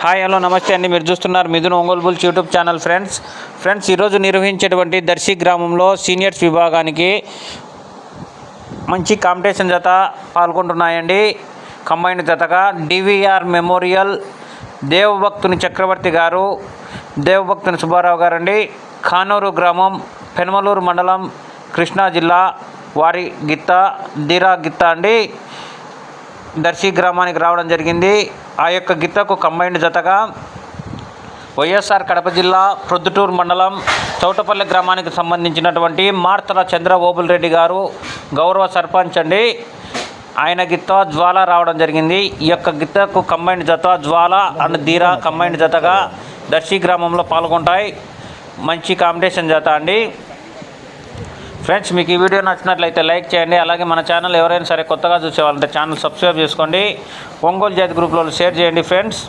Hi hello నమస్తే అండి. మీరు చూస్తున్నారు Mithun Ongole bulls YouTube channel friends. Friends ఈరోజు నిర్వహించేటువంటి దర్శి గ్రామంలో సీనియర్స్ విభాగానికి మంచి కాంపిటీషన్ జత పాల్గొంటున్నాయండి. కంబైండ్ జతగా డివిఆర్ మెమోరియల్ దేవభక్తుని చక్రవర్తి గారు దేవభక్తుని సుబ్బారావు గారండి. ఖానూరు గ్రామం పెనమలూరు మండలం కృష్ణా జిల్లా వారి గిత్త దీరా గిత్త అండి. దర్శి గ్రామానికి రావడం జరిగింది. ఆ యొక్క గిత్తకు కంబైన్డ్ జతగా వైఎస్ఆర్ కడప జిల్లా ప్రొద్దుటూరు మండలం చౌటపల్లి గ్రామానికి సంబంధించినటువంటి మార్తల చంద్ర ఓబుల్ రెడ్డి గారు గౌరవ సర్పంచ్ అండి. ఆయన గిత్త జ్వాల రావడం జరిగింది. ఈ యొక్క గిత్తకు కంబైన్డ్ జత జ్వాల అండ్ ధీరా కంబైన్డ్ జతగా దర్శి గ్రామంలో పాల్గొంటాయి. మంచి కాంపిటీషన్ జత అండి. ఫ్రెండ్స్ మీకు ఈ వీడియో నచ్చినట్లయితే లైక్ చేయండి. అలాగే మన ఛానల్ ఎవరైనా సరే కొత్తగా చూసేవాళ్ళంటే ఛానల్ సబ్స్క్రైబ్ చేసుకోండి. ఒంగోలు జాతి గ్రూప్లో షేర్ చేయండి ఫ్రెండ్స్